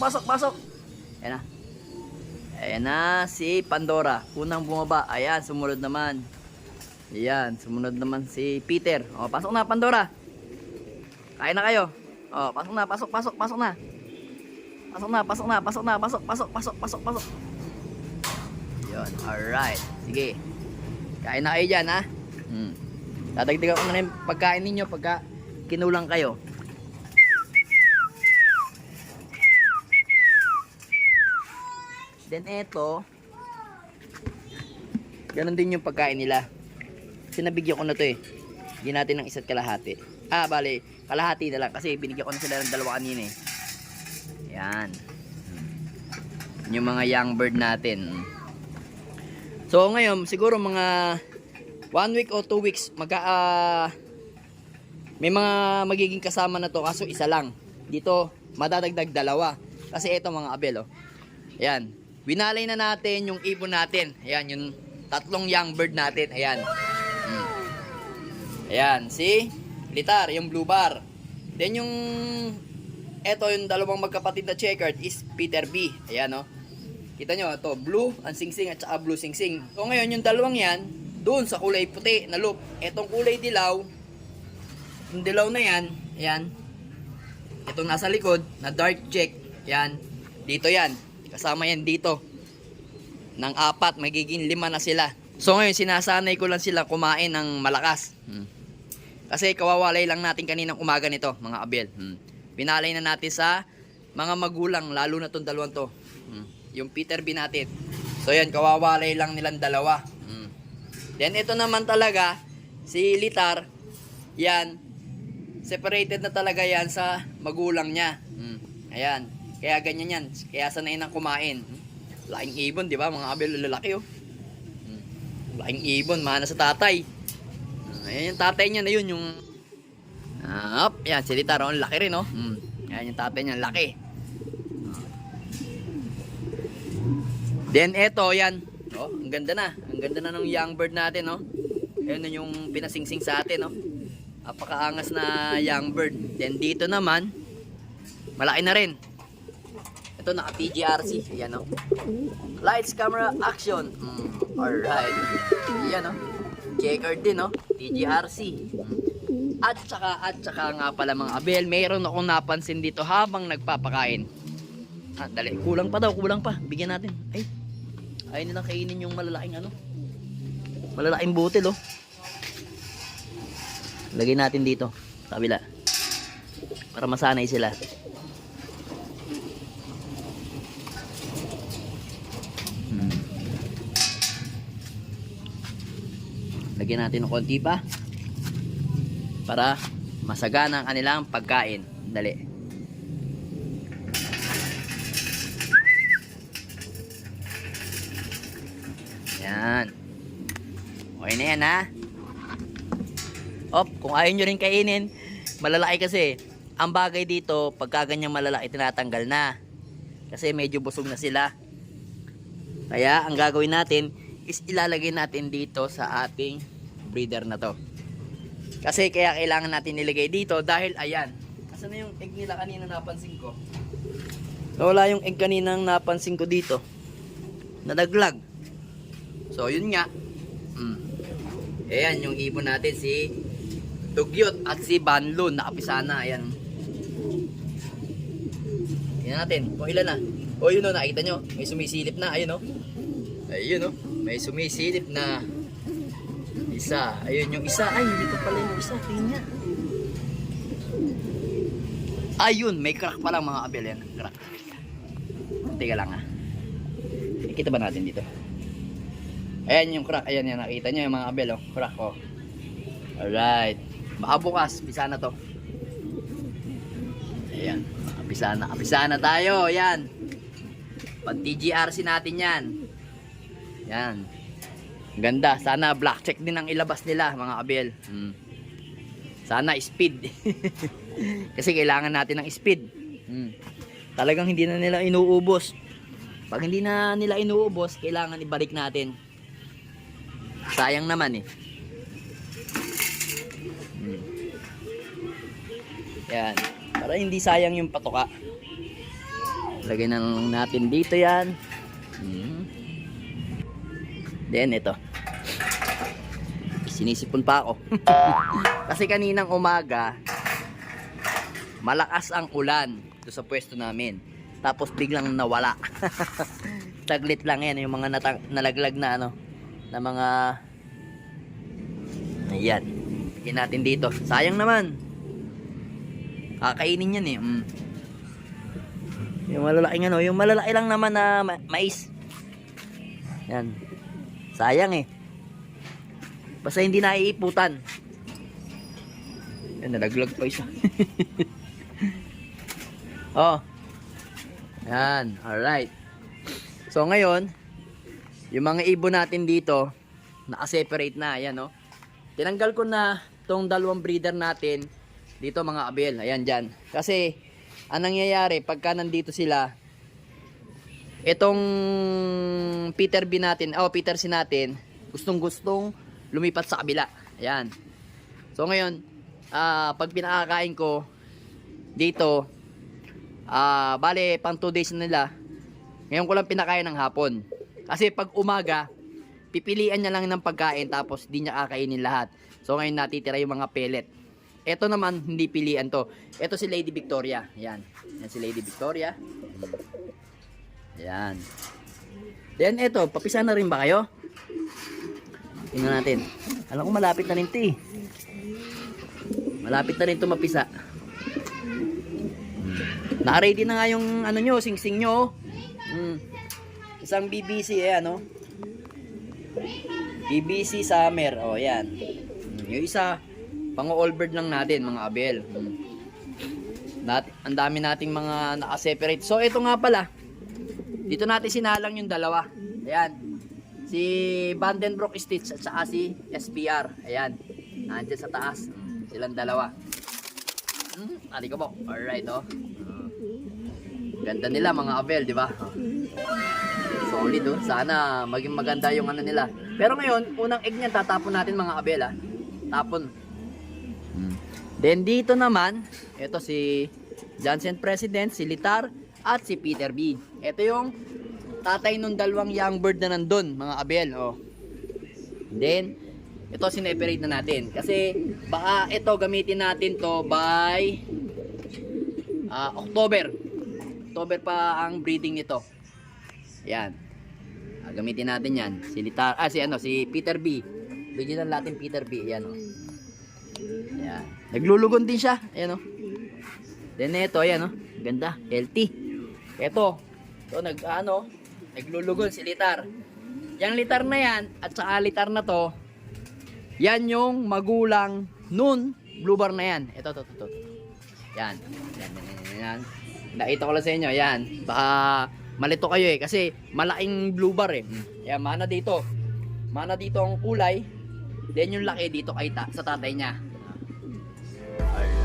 pasok, pasok. Ayan na. Ayan na, si Pandora. Unang bumaba. Ayan, sumunod naman. Ayan, sumunod naman si Peter. O, pasok na, Pandora. Kain na kayo. O, pasok na, pasok, pasok, pasok na. Pasok na, pasok na, pasok na, pasok, pasok, pasok, pasok, pasok. Yun, alright. Sige. Kain na kayo dyan, ha? Hmm. Dadagdagan ko na yung pagkain ninyo pagka kinulang kayo. Then eto, ganun din yung pagkain nila. Sinabigyan ko na to eh. Hindi natin ng isa't kalahati. Ah, bale, kalahati na lang kasi binigyan ko na sila ng dalawa kanina eh. Yan. Yung mga young bird natin. So ngayon, siguro mga one week o two weeks, magka, ah, may mga magiging kasama na to kaso isa lang. Dito, madadagdag dalawa. Kasi ito mga abel, oh. Ayan. Winalay na natin yung ibon natin. Ayan, yung tatlong young bird natin. Ayan. Hmm. Ayan, si Litar, yung blue bar. Then yung eto yung dalawang magkapatid na checkered is Peter B. Ayan, oh. Kita nyo, ito, blue, ang singsing at saka blue singsing. So ngayon, yung dalawang yan, doon sa kulay puti na loop. Etong kulay dilaw, yung dilaw na yan, ayan. Itong nasa likod, na dark check, yan. Dito yan. Kasama yan dito. Ng apat, magiging lima na sila. So ngayon, sinasanay ko lang sila kumain ng malakas. Hmm. Kasi kawawalay lang natin kaninang umaga nito, mga abel. Hmm. Pinalay na natin sa mga magulang, lalo na tong dalawang to. Hmm. Yung Peter B. So yan, kawawalay lang nilang dalawa. Hmm. Then ito naman talaga, si Litar, yan, separated na talaga yan sa magulang niya. Hmm. Ayan, kaya ganyan yan. Kaya sanay nang kumain. Laking ibon, di ba? Mga abel lalaki oh. Laking ibon, mana sa tatay. Ayan yung tatay niya na yun, yung... Ah, up, yan, si Litar, oh, ang laki rin oh. Hmm. Ayan yung tatay niya, laki. Then eto, yan. Oh, ang ganda na. Ang ganda na ng young bird natin, no? Ayun na yung pinasingsing sa atin, no? Apakaangas na young bird. Then dito naman, malaki na rin. Ito naka TGRC. Ayan, no? Lights, camera, action. Mm, alright. Ayan, no? Checkered din, no? TGRC. Mm. At saka, at saka nga pala mga abel, mayroon akong napansin dito habang nagpapakain. Ah, dali. Kulang pa daw, kulang pa. Bigyan natin. Ay. Ayaw nilang kainin yung malalaking ano. Malalaking butil, oh. Lagay natin dito. Sa kabila. Para masanay sila. Lagyan natin ng konti pa. Para masagana ang kanilang pagkain. Dali. Yan. Okay na yan ha. Op, kung ayaw nyo rin kainin, malalaki kasi. Ang bagay dito, pagka ganyang malalaki, tinatanggal na. Kasi medyo busog na sila. Kaya, ang gagawin natin, is ilalagay natin dito sa ating breeder na to. Kasi kaya kailangan natin nilagay dito dahil ayan. Asan na yung egg nila kanina napansin ko? Wala yung egg kaninang napansin ko dito. Nadaglag. So, yun nga. Mm. Ayan, yung ibon natin si Tugyot at si Banlon. Nakapisana. Ayan. Tingnan natin. Kung ilan na. O, yun o. Nakita nyo. May sumisilip na. Ayun o. Ayun o. May sumisilip na isa. Ayun yung isa. Ay, dito pala yung isa. Niya. Ayun, may crack pa lang mga abel yan. Crack. Teka lang ah. Kita ba natin dito? Ayan yung crack. Ayan yan. Nakita nyo yung mga abel. Oh. Crack oh. Alright. Baka bukas. Pisa na to. Ayan. Kapisa na. Kapisa na tayo. Ayan. Pag TGRC natin yan. Yan. Ganda. Sana black check din ang ilabas nila mga abel. Hmm. Sana speed. Kasi kailangan natin ng speed. Hmm. Talagang hindi na nila inuubos. Pag hindi na nila inuubos, kailangan ibalik natin. Sayang naman eh. Hmm. Yan. Para hindi sayang yung patoka. Lagay na lang natin dito yan. Hmm. Then, ito. Sinisipon pa ako. Kasi kaninang umaga, malakas ang ulan doon sa pwesto namin. Tapos biglang nawala. Taglit lang yan, yung mga nalaglag na ano, na mga Ayan. Lagyan natin dito. Sayang naman. Kakainin yan eh. Mm. Yung malalaking ano, yung malalaki lang naman na ma- mais. Yan. Sayang eh. Basta hindi naiiputan. Yan, nalaglag pa isa. oh. Yan, alright. So ngayon, yung mga ibon natin dito, naka-separate na, ayan no. Tinanggal ko na tong dalawang breeder natin dito mga abel, ayan dyan. Kasi, ang nangyayari, pagka nandito sila, itong Peter B natin, oh Peter C natin, gustong gustong lumipat sa kabila. Ayan. So ngayon, ah pag pinakakain ko dito, ah bale pang 2 days nila, ngayon ko lang pinakain ng hapon. Kasi pag umaga, pipilian niya lang ng pagkain tapos di niya kakainin lahat. So ngayon natitira yung mga pellet. Ito naman hindi pilian to. Ito si Lady Victoria. Yan. Yan si Lady Victoria. Yan. Then ito, papisa na rin ba kayo? Tingnan natin. Alam ko malapit na rin 'to eh. Malapit na rin 'to mapisa. Hmm. Naka-ready na nga yung ano nyo, sing-sing nyo. Hmm. Isang BBC eh, ano? BBC Summer. O, oh, yan. Hmm, Yung isa, pang-all bird lang natin, mga abel. Hmm. Nat ang dami nating mga naka-separate. So, ito nga pala. Dito natin sinalang yung dalawa. Ayan. Si Vandenbroek Stitch at saka si SPR. Ayan. Nandiyan sa taas. Silang dalawa. Hmm, ali ko po. Alright, oh. Ganda nila mga abel, di ba? Solid oh. Sana maging maganda yung ano nila. Pero ngayon, unang egg niyan tatapon natin mga abel ah. Tapon. Hmm. Then dito naman, ito si Johnson President, si Litar, at si Peter B. Ito yung tatay nung dalawang young bird na nandun, mga abel. Oh. Then, ito sineperate na natin. Kasi baka ito gamitin natin to by ah, October. October pa ang breeding nito. Yan. Ah, gamitin natin yan. Si Litar, ah si ano, si Peter B. Lang natin Peter B. Yan oh. Yan. Naglulugon din siya. Ayan oh. Then ito, ayan oh. Ganda, healthy. Ito. Ito nag ano, naglulugon si Litar. Yang litar na yan at saka litar na to, yan yung magulang nun blue bar na yan. Ito, ito, ito, ito. Yan. Yan, yan, yan, yan. Nakita ko lang sa inyo, yan. Baka malito kayo eh, kasi malaking blue bar eh. Yan, mana dito. Mana dito ang kulay. Then yung laki dito kay ta sa tatay niya. Alright.